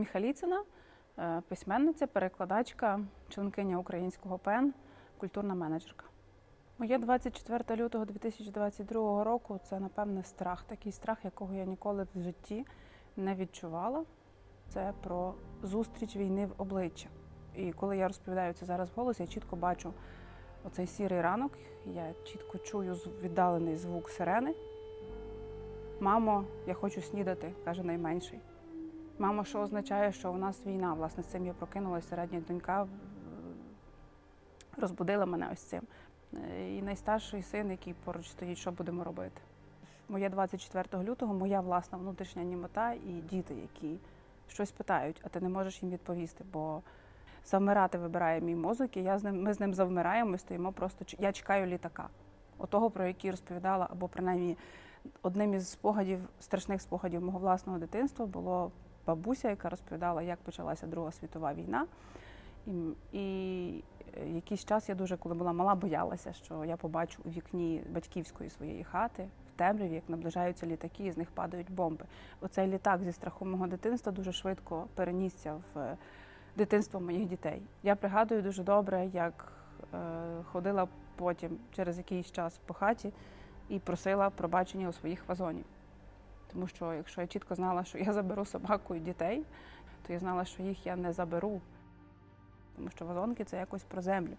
Міхаліцина, е, письменниця, перекладачка, членкиня українського ПЕН, культурна менеджерка. Моє 24 лютого 2022 року це, напевне, страх. Такий страх, якого я ніколи в житті не відчувала. Це про зустріч війни в обличчя. І коли я розповідаю це зараз вголос, я чітко бачу оцей сірий ранок, я чітко чую віддалений звук сирени. Мамо, я хочу снідати, каже найменший. Мамо, що означає, що у нас війна? Власне, з цим я прокинулася. Середня донька е, розбудила мене ось цим. Е, І найстарший син, який поруч стоїть, що будемо робити. Моє 24 лютого, моя власна внутрішня німота і діти, які щось питають, а ти не можеш їм відповісти, бо завмирати вибирає мій мозок, і я з ним, ми з ним завмираємо і стоїмо просто. Я чекаю літака. Отого, про який розповідала, або принаймні одним із спогадів, страшних спогадів мого власного дитинства було бабуся, яка розповідала, як почалася Друга світова війна. І, і е, якийсь час я дуже, коли була мала, боялася, що я побачу у вікні батьківської своєї хати в темряві, як наближаються літаки, і з них падають бомби. Оцей літак зі страху мого дитинства дуже швидко перенісся в е, дитинство моїх дітей. Я пригадую дуже добре, як е, ходила потім через якийсь час по хаті і просила пробачення у своїх вазонів. Тому що якщо я чітко знала, що я заберу собаку і дітей, то я знала, що їх я не заберу. Тому що вазонки це якось про землю.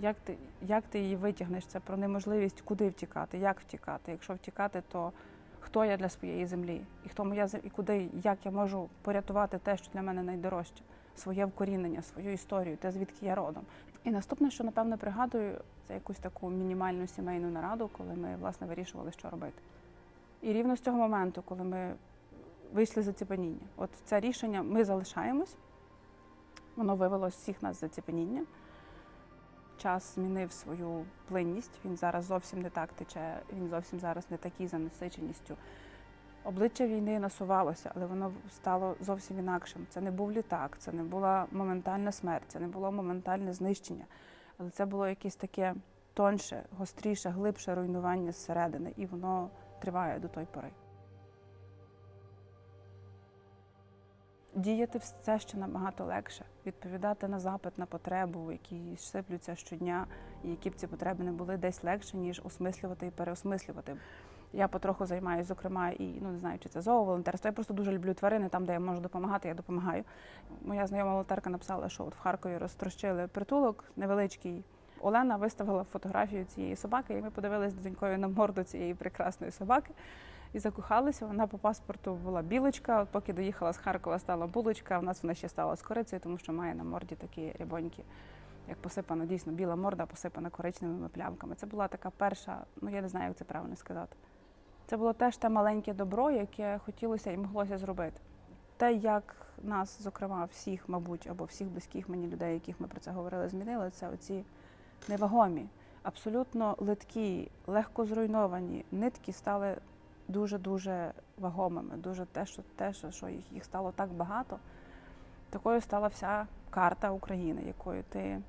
Як ти, як ти її витягнеш? Це про неможливість, куди втікати, як втікати. Якщо втікати, то хто я для своєї землі? І хто моя і куди, як я можу порятувати те, що для мене найдорожче, своє вкорінення, свою історію, те, звідки я родом. І наступне, що напевно пригадую, це якусь таку мінімальну сімейну нараду, коли ми власне вирішували, що робити. І рівно з цього моменту, коли ми вийшли з заціпаніння, от це рішення ми залишаємось, воно вивело всіх нас з заціпаніння. Час змінив свою плинність, він зараз зовсім не так тече, він зовсім зараз не такий за насиченістю. Обличчя війни насувалося, але воно стало зовсім інакшим. Це не був літак, це не була моментальна смерть, це не було моментальне знищення, але це було якесь таке тонше, гостріше, глибше руйнування зсередини, і воно триває до той пори. Діяти все ще набагато легше, відповідати на запит, на потребу, які сиплються щодня, і які б ці потреби не були десь легше, ніж осмислювати і переосмислювати. Я потроху займаюся, зокрема, і ну не знаю, чи це зооволонтерство. Я просто дуже люблю тварини. Там, де я можу допомагати, я допомагаю. Моя знайома волонтерка написала, що от в Харкові розтрощили притулок невеличкий. Олена виставила фотографію цієї собаки, і ми подивилися донькою на морду цієї прекрасної собаки і закохалися. Вона по паспорту була білочка. Поки доїхала з Харкова, стала булочка. У нас вона ще стала з корицею, тому що має на морді такі рябонькі, як посипана дійсно біла морда, посипана коричневими плямками. Це була така перша, ну я не знаю, як це правильно сказати. Це було теж те маленьке добро, яке хотілося і моглося зробити. Те, як нас, зокрема, всіх, мабуть, або всіх близьких мені людей, яких ми про це говорили, змінили, це оці невагомі, абсолютно литкі, легко зруйновані нитки стали дуже-дуже вагомими. Дуже те, що те, що, їх стало так багато. Такою стала вся карта України, якою ти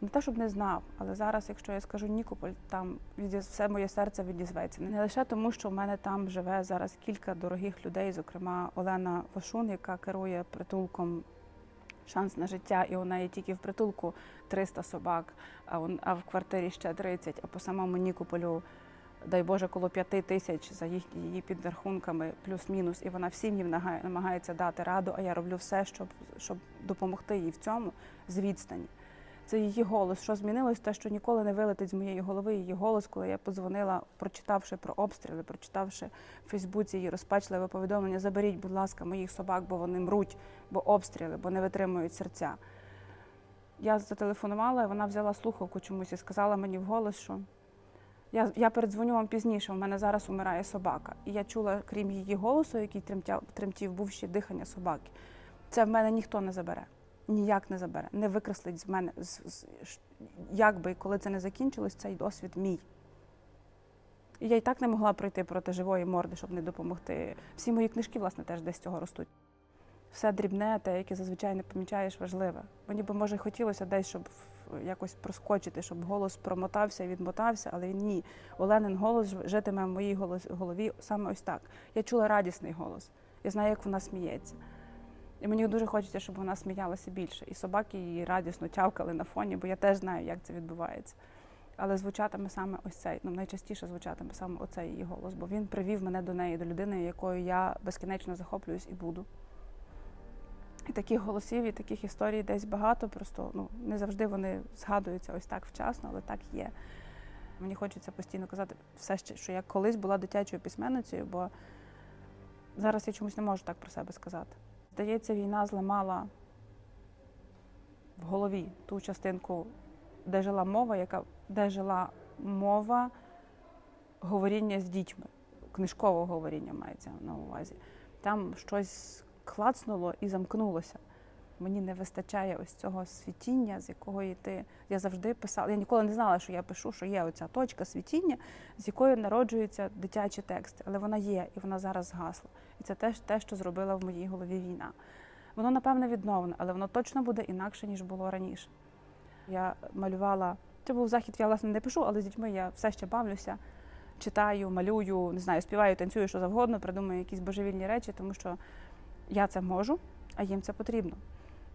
не те, щоб не знав, але зараз, якщо я скажу Нікополь, там все моє серце відізветься. Не лише тому, що в мене там живе зараз кілька дорогих людей, зокрема Олена Вошун, яка керує притулком шанс на життя, і у неї тільки в притулку 300 собак, а, он- а в квартирі ще 30, а по самому Нікополю, дай Боже, коло 5 тисяч за їх, її підрахунками, плюс-мінус, і вона всім їм намагається дати раду, а я роблю все, щоб, щоб допомогти їй в цьому з відстані. Це її голос. Що змінилось? Те, що ніколи не вилетить з моєї голови її голос, коли я подзвонила, прочитавши про обстріли, прочитавши в Фейсбуці її розпачливе повідомлення: заберіть, будь ласка, моїх собак, бо вони мруть, бо обстріли, бо не витримують серця. Я зателефонувала, вона взяла слухавку чомусь і сказала мені вголос, що я, я передзвоню вам пізніше, у мене зараз умирає собака. І я чула, крім її голосу, який тремтів, був ще дихання собаки. Це в мене ніхто не забере. Ніяк не забере, не викреслить з мене. З, з, як би коли це не закінчилось, цей досвід мій. І я й так не могла пройти проти живої морди, щоб не допомогти. Всі мої книжки, власне, теж десь цього ростуть. Все дрібне, те, яке зазвичай не помічаєш, важливе. Мені би, може, хотілося десь, щоб якось проскочити, щоб голос промотався і відмотався, але ні. Оленин голос житиме в моїй голові саме ось так. Я чула радісний голос. Я знаю, як вона сміється. І мені дуже хочеться, щоб вона сміялася більше. І собаки її радісно тявкали на фоні, бо я теж знаю, як це відбувається. Але звучатиме саме ось цей, ну найчастіше звучатиме саме оцей її голос, бо він привів мене до неї, до людини, якою я безкінечно захоплююсь і буду. І таких голосів, і таких історій десь багато, просто ну, не завжди вони згадуються ось так вчасно, але так є. Мені хочеться постійно казати все ще, що я колись була дитячою письменницею, бо зараз я чомусь не можу так про себе сказати. Здається, війна зламала в голові ту частинку, де жила мова, яка де жила мова говоріння з дітьми, книжкового говоріння мається на увазі. Там щось клацнуло і замкнулося. Мені не вистачає ось цього світіння, з якого ти. Я завжди писала. Я ніколи не знала, що я пишу, що є оця точка світіння, з якої народжуються дитячі тексти. Але вона є, і вона зараз згасла. І це теж те, що зробила в моїй голові війна. Воно, напевне, відновлене, але воно точно буде інакше, ніж було раніше. Я малювала. Це був захід, я власне не пишу, але з дітьми я все ще бавлюся, читаю, малюю, не знаю, співаю, танцюю, що завгодно, придумую якісь божевільні речі, тому що я це можу, а їм це потрібно.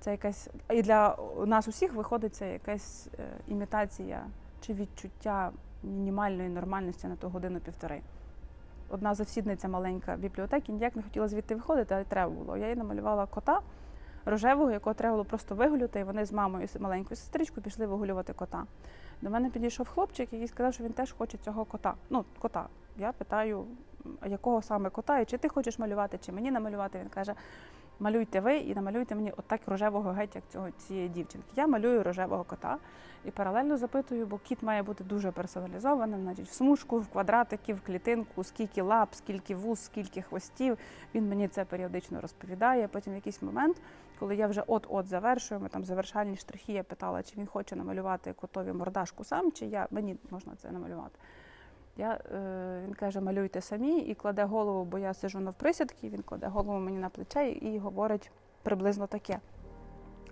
Це якась і для нас усіх виходить це якась е, імітація чи відчуття мінімальної нормальності на ту годину-півтори. Одна завсідниця маленька бібліотеки ніяк не хотіла звідти виходити, але треба було. Я їй намалювала кота рожевого, якого треба було просто вигуляти, і вони з мамою з маленькою сестричкою пішли вигулювати кота. До мене підійшов хлопчик, який сказав, що він теж хоче цього кота. Ну, кота. Я питаю, якого саме кота, і чи ти хочеш малювати, чи мені намалювати. Він каже: малюйте ви і намалюйте мені отак рожевого геть, як цього цієї дівчинки. Я малюю рожевого кота і паралельно запитую, бо кіт має бути дуже персоналізованим, значить, в смужку, в квадратики, в клітинку, скільки лап, скільки вуз, скільки хвостів. Він мені це періодично розповідає. Потім в якийсь момент, коли я вже от-от завершую, ми там завершальні штрихи, я питала, чи він хоче намалювати котові мордашку сам, чи я мені можна це намалювати. Я, е, Він каже, малюйте самі і кладе голову, бо я сижу навприсядки, він кладе голову мені на плече і говорить приблизно таке.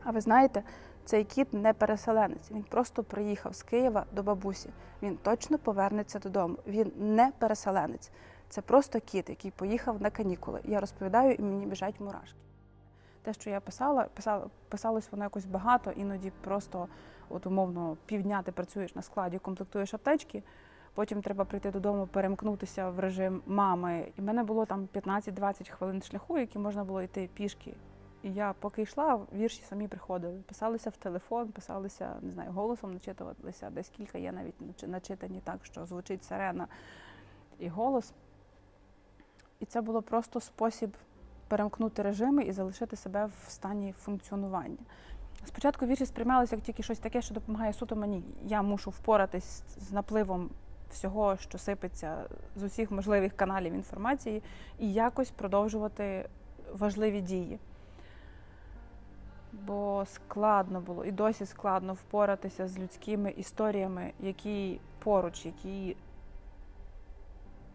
А ви знаєте, цей кіт не переселенець, він просто приїхав з Києва до бабусі. Він точно повернеться додому. Він не переселенець. Це просто кіт, який поїхав на канікули. Я розповідаю, і мені біжать мурашки. Те, що я писала, писала писалось воно якось багато, іноді просто, от умовно, півдня ти працюєш на складі, комплектуєш аптечки. Потім треба прийти додому, перемкнутися в режим мами. І в мене було там 15-20 хвилин шляху, які можна було йти пішки. І я поки йшла, вірші самі приходили. Писалися в телефон, писалися, не знаю, голосом начитувалися. Десь кілька є навіть начитані так, що звучить сирена і голос. І це було просто спосіб перемкнути режими і залишити себе в стані функціонування. Спочатку вірші сприймалися як тільки щось таке, що допомагає суто мені. Я мушу впоратись з напливом всього, що сипеться з усіх можливих каналів інформації, і якось продовжувати важливі дії. Бо складно було і досі складно впоратися з людськими історіями, які поруч, які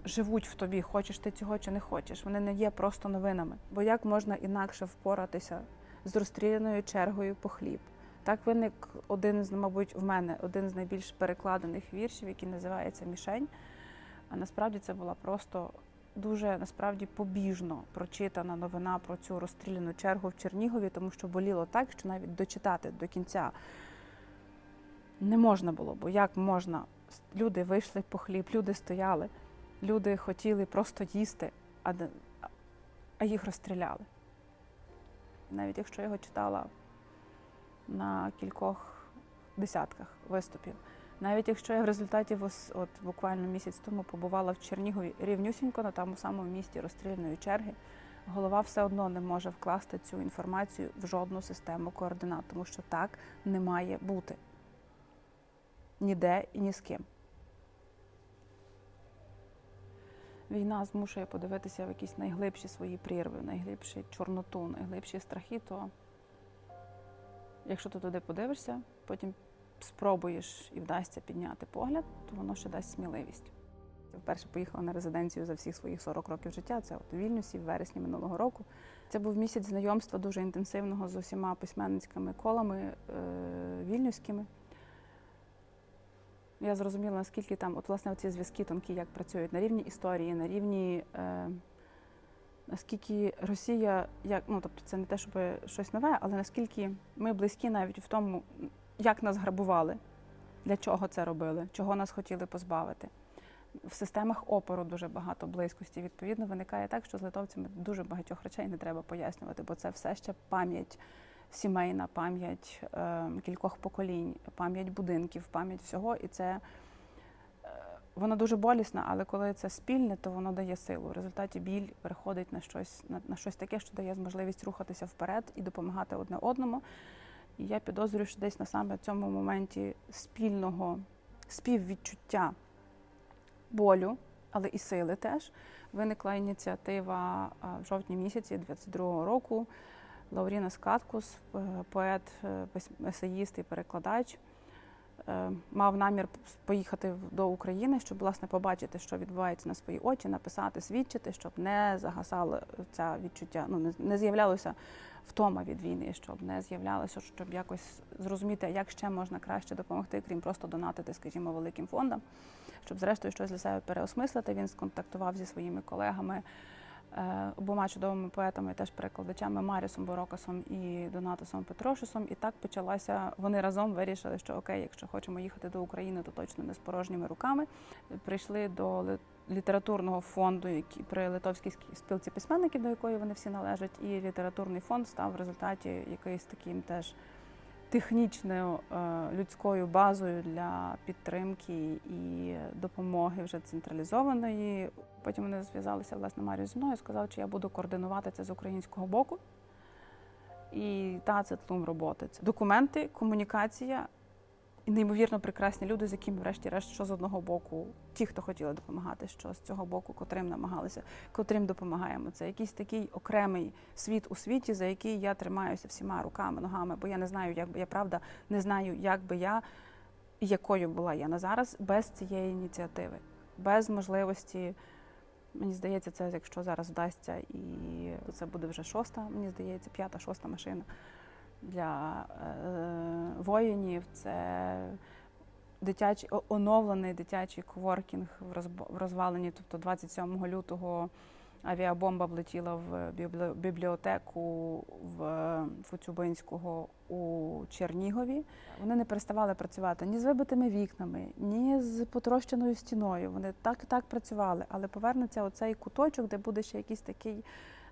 живуть в тобі, хочеш ти цього чи не хочеш. Вони не є просто новинами. Бо як можна інакше впоратися з розстріляною чергою по хліб? Так виник один з, мабуть, в мене один з найбільш перекладених віршів, який називається Мішень. А насправді це була просто дуже насправді побіжно прочитана новина про цю розстріляну чергу в Чернігові, тому що боліло так, що навіть дочитати до кінця не можна було. Бо як можна? Люди вийшли по хліб, люди стояли, люди хотіли просто їсти, а, їх розстріляли. Навіть якщо я його читала на кількох десятках виступів. Навіть якщо я в результаті от буквально місяць тому побувала в Чернігові рівнюсінько на тому самому місті розстрільної черги, голова все одно не може вкласти цю інформацію в жодну систему координат, тому що так не має бути ніде і ні з ким. Війна змушує подивитися в якісь найглибші свої прірви, найглибші чорноту, найглибші страхи, то Якщо ти туди подивишся, потім спробуєш і вдасться підняти погляд, то воно ще дасть сміливість. Я Вперше поїхала на резиденцію за всіх своїх 40 років життя. Це от у Вільнюсі, в вересні минулого року. Це був місяць знайомства дуже інтенсивного з усіма письменницькими колами е, вільнюськими. Я зрозуміла, наскільки там, от власне, ці зв'язки тонкі, як працюють на рівні історії, на рівні е, наскільки Росія, як ну тобто, це не те, щоб щось нове, але наскільки ми близькі навіть в тому, як нас грабували, для чого це робили, чого нас хотіли позбавити. В системах опору дуже багато близькості. Відповідно, виникає так, що з литовцями дуже багатьох речей не треба пояснювати, бо це все ще пам'ять сімейна, пам'ять е, кількох поколінь, пам'ять будинків, пам'ять всього. І це воно дуже болісне, але коли це спільне, то воно дає силу. В результаті біль переходить на щось, на, на щось таке, що дає можливість рухатися вперед і допомагати одне одному. І я підозрюю, що десь на саме цьому моменті спільного співвідчуття болю, але і сили теж виникла ініціатива в жовтні місяці 22-го року. Лауріна Скаткус, е, поет, е, есеїст і перекладач, мав намір поїхати до України, щоб власне побачити, що відбувається на свої очі, написати, свідчити, щоб не загасало це відчуття, ну не, не з'являлося втома від війни, щоб не з'являлося, щоб якось зрозуміти, як ще можна краще допомогти, крім просто донатити, скажімо, великим фондам, щоб зрештою щось для себе переосмислити. Він сконтактував зі своїми колегами. Е, Обома чудовими поетами, теж перекладачами Марісом Борокасом і Донатосом Петрошисом. І так почалася. Вони разом вирішили, що окей, якщо хочемо їхати до України, то точно не з порожніми руками. Прийшли до літературного фонду, який при литовській спілці письменників, до якої вони всі належать, і літературний фонд став в результаті якоюсь таким теж технічною е, людською базою для підтримки і допомоги вже централізованої. Потім вони зв'язалися власне Марію зі мною, сказав, чи я буду координувати це з українського боку. І та це тлум роботи. Це документи, комунікація і неймовірно прекрасні люди, з якими, врешті-решт, що з одного боку, ті, хто хотіли допомагати, що з цього боку, котрим намагалися, котрим допомагаємо. Це якийсь такий окремий світ у світі, за який я тримаюся всіма руками, ногами, бо я не знаю, як би я правда не знаю, як би я якою була я на зараз без цієї ініціативи, без можливості. Мені здається, це якщо зараз вдасться, і це буде вже шоста, мені здається, п'ята, шоста машина для е, воїнів. Це дитячий оновлений дитячий коворкінг в розваленні. Тобто 27 лютого авіабомба влетіла в бібліотеку в Фуцюбинського у Чернігові. Вони не переставали працювати ні з вибитими вікнами, ні з потрощеною стіною. Вони так і так працювали, але повернеться оцей куточок, де буде ще якийсь такий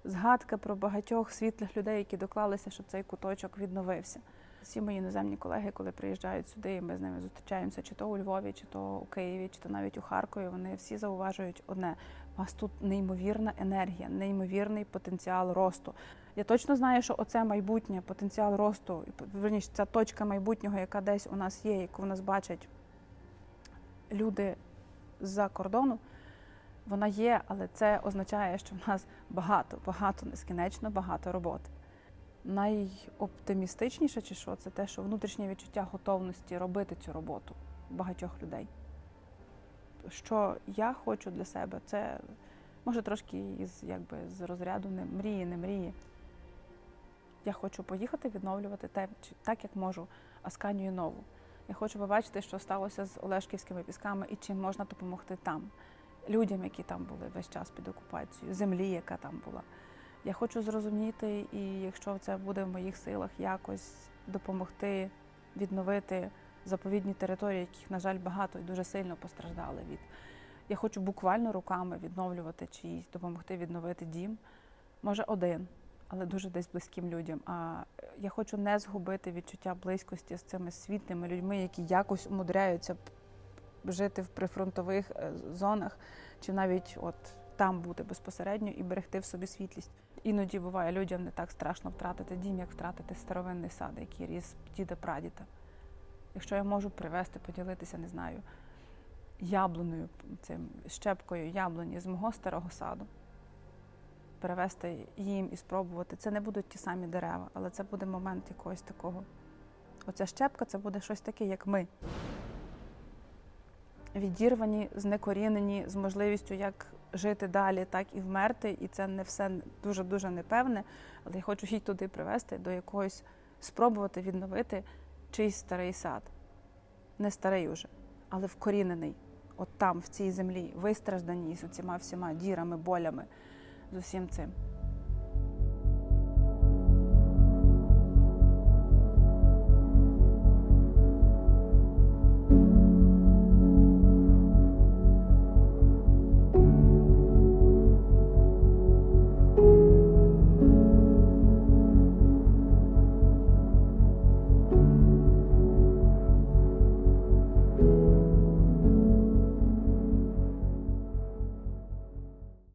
згадка про багатьох світлих людей, які доклалися, щоб цей куточок відновився. Всі мої іноземні колеги, коли приїжджають сюди, і ми з ними зустрічаємося чи то у Львові, чи то у Києві, чи то навіть у Харкові. Вони всі зауважують одне: у вас тут неймовірна енергія, неймовірний потенціал росту. Я точно знаю, що оце майбутнє, потенціал росту, верніше, ця точка майбутнього, яка десь у нас є, яку в нас бачать люди з-за кордону. Вона є, але це означає, що в нас багато, багато, нескінченно багато роботи. Найоптимістичніше, чи що, це те, що внутрішнє відчуття готовності робити цю роботу багатьох людей. Що я хочу для себе, це може трошки із якби з розряду не мрії, не мрії. Я хочу поїхати відновлювати те, так, як можу Асканію нову. Я хочу побачити, що сталося з Олешківськими пісками і чим можна допомогти там, людям, які там були весь час під окупацією, землі, яка там була. Я хочу зрозуміти, і якщо це буде в моїх силах, якось допомогти відновити заповідні території, яких, на жаль, багато і дуже сильно постраждали від. Я хочу буквально руками відновлювати чиїсь, допомогти відновити дім. Може, один, але дуже десь близьким людям. А я хочу не згубити відчуття близькості з цими світлими людьми, які якось умудряються жити в прифронтових е, зонах, чи навіть от там бути безпосередньо і берегти в собі світлість. Іноді буває людям не так страшно втратити дім, як втратити старовинний сад, який ріс діда прадіда. Якщо я можу привезти, поділитися, не знаю, яблуною, цим щепкою яблуні з мого старого саду, перевезти їм і спробувати. Це не будуть ті самі дерева, але це буде момент якогось такого. Оця щепка це буде щось таке, як ми. Відірвані, знекорінені з можливістю як жити далі, так і вмерти. І це не все дуже дуже непевне. Але я хочу їх туди привести, до якогось спробувати відновити чийсь старий сад. Не старий уже, але вкорінений. От там, в цій землі, вистраждані з усіма всіма дірами, болями, з усім цим.